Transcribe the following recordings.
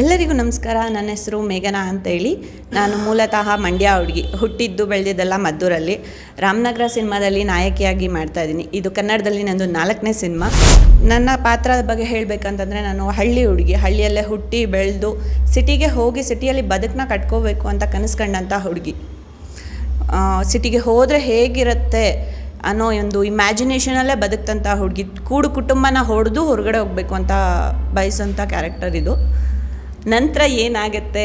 ಎಲ್ಲರಿಗೂ ನಮಸ್ಕಾರ. ನನ್ನ ಹೆಸರು ಮೇಘನಾ ಅಂತೇಳಿ. ನಾನು ಮೂಲತಃ ಮಂಡ್ಯ ಹುಡುಗಿ, ಹುಟ್ಟಿದ್ದು ಬೆಳೆದಿದ್ದೆಲ್ಲ ಮದ್ದೂರಲ್ಲಿ. ರಾಮನಗರ ಸಿನಿಮಾದಲ್ಲಿ ನಾಯಕಿಯಾಗಿ ಮಾಡ್ತಾ ಇದ್ದೀನಿ. ಇದು ಕನ್ನಡದಲ್ಲಿ ನಂದು ನಾಲ್ಕನೇ ಸಿನಿಮಾ. ನನ್ನ ಪಾತ್ರದ ಬಗ್ಗೆ ಹೇಳಬೇಕಂತಂದರೆ ನಾನು ಹಳ್ಳಿ ಹುಡುಗಿ, ಹಳ್ಳಿಯಲ್ಲೇ ಹುಟ್ಟಿ ಬೆಳೆದು ಸಿಟಿಗೆ ಹೋಗಿ ಸಿಟಿಯಲ್ಲಿ ಬದುಕನ್ನ ಕಟ್ಕೋಬೇಕು ಅಂತ ಕನಸು ಕಂಡಂಥ ಹುಡುಗಿ ಸಿಟಿಗೆ ಹೋದರೆ ಹೇಗಿರುತ್ತೆ ಅನ್ನೋ ಒಂದು ಇಮ್ಯಾಜಿನೇಷನಲ್ಲೇ ಬದುಕ್ತಂಥ ಹುಡುಗಿ. ಕೂಡು ಕುಟುಂಬನ ಹೊಡೆದು ಹೊರಗಡೆ ಹೋಗಬೇಕು ಅಂತ ಬಯಸೋಂಥ ಕ್ಯಾರೆಕ್ಟರ್ ಇದು. ನಂತರ ಏನಾಗುತ್ತೆ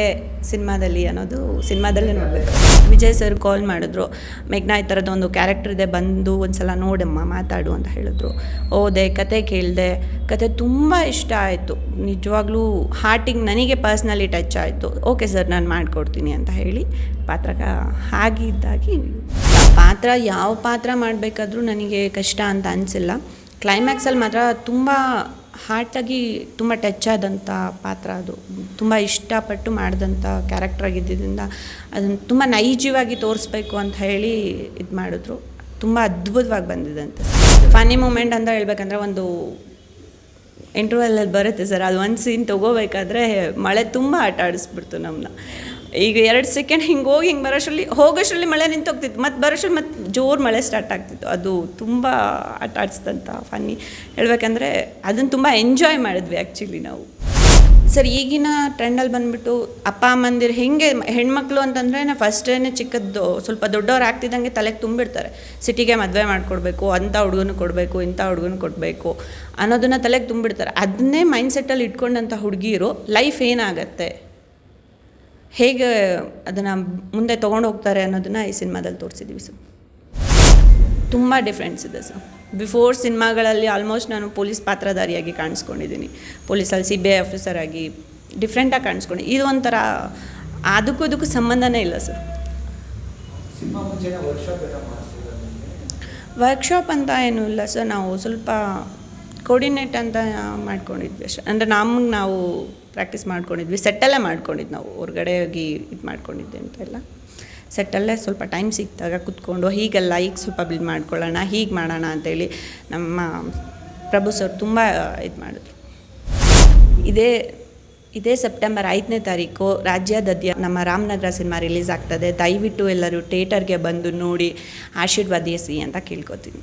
ಸಿನಿಮಾದಲ್ಲಿ ಅನ್ನೋದು ಸಿನಿಮಾದಲ್ಲೇ ನೋಡಬೇಕು. ವಿಜಯ್ ಸರ್ ಕಾಲ್ ಮಾಡಿದ್ರು. ಮೇಘ್ನಾ ಈ ಥರದ ಒಂದು ಕ್ಯಾರೆಕ್ಟರ್ ಇದೆ ಬಂದು ಒಂದು ಸಲ ನೋಡಮ್ಮ ಮಾತಾಡು ಅಂತ ಹೇಳಿದ್ರು. ಓದೆ ಕತೆ ಕೇಳಿದೆ. ಕತೆ ತುಂಬ ಇಷ್ಟ ಆಯಿತು. ನಿಜವಾಗ್ಲೂ ಹಾರ್ಟಿಗೆ ನನಗೆ ಪರ್ಸ್ನಲಿ ಟಚ್ ಆಯಿತು. ಓಕೆ ಸರ್ ನಾನು ಮಾಡಿಕೊಡ್ತೀನಿ ಅಂತ ಹೇಳಿ ಪಾತ್ರ ಹಾಗಿದ್ದಾಗಿ ಪಾತ್ರ ಯಾವ ಪಾತ್ರ ಮಾಡಬೇಕಾದ್ರೂ ನನಗೆ ಕಷ್ಟ ಅಂತ ಅನಿಸಿಲ್ಲ. ಕ್ಲೈಮ್ಯಾಕ್ಸಲ್ಲಿ ಮಾತ್ರ ತುಂಬ ಹಾರ್ಟಾಗಿ ತುಂಬ ಟಚ್ ಆದಂಥ ಪಾತ್ರ ಅದು. ತುಂಬ ಇಷ್ಟಪಟ್ಟು ಮಾಡಿದಂಥ ಕ್ಯಾರೆಕ್ಟರ್ ಆಗಿದ್ದರಿಂದ ಅದನ್ನು ತುಂಬ ನೈಜವಾಗಿ ತೋರಿಸ್ಬೇಕು ಅಂತ ಹೇಳಿ ಇದು ಮಾಡಿದ್ರು. ತುಂಬ ಅದ್ಭುತವಾಗಿ ಬಂದಿದೆ ಅಂತ ಫನಿ ಮೂಮೆಂಟ್ ಅಂತ ಹೇಳ್ಬೇಕಂದ್ರೆ ಒಂದು ಇಂಟರ್ವಲ್ಲಲ್ಲಿ ಬರುತ್ತೆ ಸರ್. ಅದು ಒಂದು ಸೀನ್ ತೊಗೋಬೇಕಾದ್ರೆ ಮಳೆ ತುಂಬ ಆಟ ಆಡಿಸ್ಬಿಡ್ತು ನಮ್ಮನ್ನ ಈಗ ಎರಡು ಸೆಕೆಂಡ್ ಹಿಂಗೆ ಹೋಗಿ, ಹಿಂಗೆ ಬರೋಷ್ಟರಲ್ಲಿ, ಹೋಗೋಷ್ಟರಲ್ಲಿ ಮಳೆ ನಿಂತೋಗ್ತಿತ್ತು. ಮತ್ತು ಬರೋಷ್ಟರಲ್ಲಿ ಮತ್ತು ಜೋರು ಮಳೆ ಸ್ಟಾರ್ಟ್ ಆಗ್ತಿತ್ತು. ಅದು ತುಂಬ ಆಟ ಆಡಿಸ್ದಂಥ ಫನ್ನಿ ಹೇಳ್ಬೇಕಂದ್ರೆ ಅದನ್ನು ತುಂಬ ಎಂಜಾಯ್ ಮಾಡಿದ್ವಿ ಆ್ಯಕ್ಚುಲಿ ನಾವು. ಸರ್, ಈಗಿನ ಟ್ರೆಂಡಲ್ಲಿ ಬಂದುಬಿಟ್ಟು ಅಪ್ಪ ಅಮ್ಮಂದಿರು ಹೆಂಗೆ ಹೆಣ್ಮಕ್ಳು ಅಂತಂದರೆ ನಾ ಫಸ್ಟೇ ಚಿಕ್ಕದ್ದು ಸ್ವಲ್ಪ ದೊಡ್ಡವ್ರು ಆಗ್ತಿದ್ದಂಗೆ ತಲೆಗೆ ತುಂಬಿಡ್ತಾರೆ. ಸಿಟಿಗೆ ಮದುವೆ ಮಾಡಿಕೊಡ್ಬೇಕು ಅಂಥ ಹುಡುಗನ ಕೊಡಬೇಕು ಇಂಥ ಹುಡುಗನ ಕೊಡಬೇಕು ಅನ್ನೋದನ್ನು ತಲೆಗೆ ತುಂಬಿಡ್ತಾರೆ. ಅದನ್ನೇ ಮೈಂಡ್ಸೆಟ್ಟಲ್ಲಿ ಇಟ್ಕೊಂಡಂಥ ಹುಡುಗಿರು ಲೈಫ್ ಏನಾಗತ್ತೆ? ಹೇಗೆ ಅದನ್ನು ಮುಂದೆ ತೊಗೊಂಡು ಹೋಗ್ತಾರೆ ಅನ್ನೋದನ್ನು ಈ ಸಿನಿಮಾದಲ್ಲಿ ತೋರಿಸಿದ್ವಿ ಸರ್. ತುಂಬ ಡಿಫ್ರೆನ್ಸ್ ಇದೆ ಸರ್. ಬಿಫೋರ್ ಸಿನಿಮಾಗಳಲ್ಲಿ ಆಲ್ಮೋಸ್ಟ್ ನಾನು ಪೊಲೀಸ್ ಪಾತ್ರಧಾರಿಯಾಗಿ ಕಾಣಿಸ್ಕೊಂಡಿದ್ದೀನಿ. ಪೊಲೀಸಲ್ಲಿ ಸಿ ಬಿ ಐ ಆಫೀಸರ್ ಆಗಿ ಡಿಫ್ರೆಂಟಾಗಿ ಕಾಣಿಸ್ಕೊಂಡು ಇದು ಒಂಥರ ಅದಕ್ಕೂ ಅದಕ್ಕೂ ಸಂಬಂಧನೇ ಇಲ್ಲ ಸರ್. ವರ್ಕ್ಶಾಪ್ ಅಂತ ಏನೂ ಇಲ್ಲ ಸರ್. ನಾವು ಸ್ವಲ್ಪ ಕೋರ್ಡಿನೇಟ್ ಅಂತ ಮಾಡ್ಕೊಂಡಿದ್ವಿ ಅಷ್ಟೇ. ಅಂದರೆ ನಮಗೆ ನಾವು ಪ್ರಾಕ್ಟೀಸ್ ಮಾಡ್ಕೊಂಡಿದ್ವಿ. ಸೆಟ್ಟಲ್ಲೇ ಮಾಡ್ಕೊಂಡಿದ್ದು ನಾವು. ಹೊರಗಡೆ ಹೋಗಿ ಇದು ಮಾಡ್ಕೊಂಡಿದ್ದೆ ಅಂತ ಎಲ್ಲ. ಸೆಟ್ಟಲ್ಲೇ ಸ್ವಲ್ಪ ಟೈಮ್ ಸಿಕ್ಕಿದಾಗ ಕುತ್ಕೊಂಡು, ಹೀಗೆಲ್ಲ ಈಗ ಸ್ವಲ್ಪ ಬಿಲ್ಡ್ ಮಾಡ್ಕೊಳ್ಳೋಣ, ಹೀಗೆ ಮಾಡೋಣ ಅಂತೇಳಿ ನಮ್ಮ ಪ್ರಭು ಸರ್ ತುಂಬ ಇದು ಮಾಡಿದ್ರು. ಇದೇ ಇದೇ ಸೆಪ್ಟೆಂಬರ್ ಐದನೇ ತಾರೀಕು ರಾಜ್ಯಾದ್ಯಂತ ನಮ್ಮ ರಾಮನಗರ ಸಿನಿಮಾ ರಿಲೀಸ್ ಆಗ್ತದೆ. ದಯವಿಟ್ಟು ಎಲ್ಲರೂ ಥಿಯೇಟರ್ಗೆ ಬಂದು ನೋಡಿ, ಆಶೀರ್ವಾದಿಸಿ ಅಂತ ಕೇಳ್ಕೊತೀನಿ.